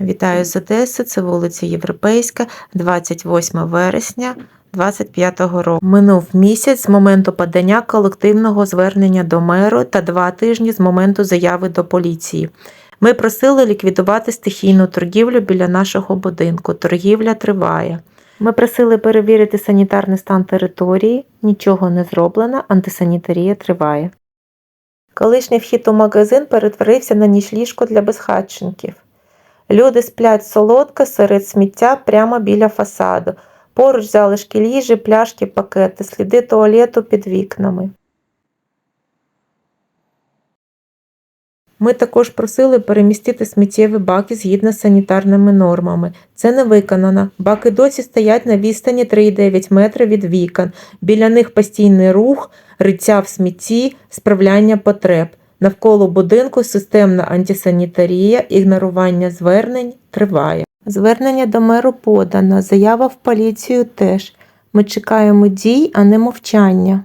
Вітаю з Одеси, це вулиця Європейська, 28 вересня 2025 року. Минув місяць з моменту подання колективного звернення до меру та два тижні з моменту заяви до поліції. Ми просили ліквідувати стихійну торгівлю біля нашого будинку. Торгівля триває. Ми просили перевірити санітарний стан території, нічого не зроблено, антисанітарія триває. Колишній вхід у магазин перетворився на нічліжко для безхатченків. Люди сплять солодко серед сміття прямо біля фасаду. Поруч залишки ліжі, пляшки, пакети, сліди туалету під вікнами. Ми також просили перемістити сміттєві баки згідно з санітарними нормами. Це не виконано. Баки досі стоять на відстані 3,9 метри від вікон. Біля них постійний рух, риття в смітті, справляння потреб. Навколо будинку системна антисанітарія, ігнорування звернень триває. Звернення до меру подано, заява в поліцію теж. Ми чекаємо дій, а не мовчання.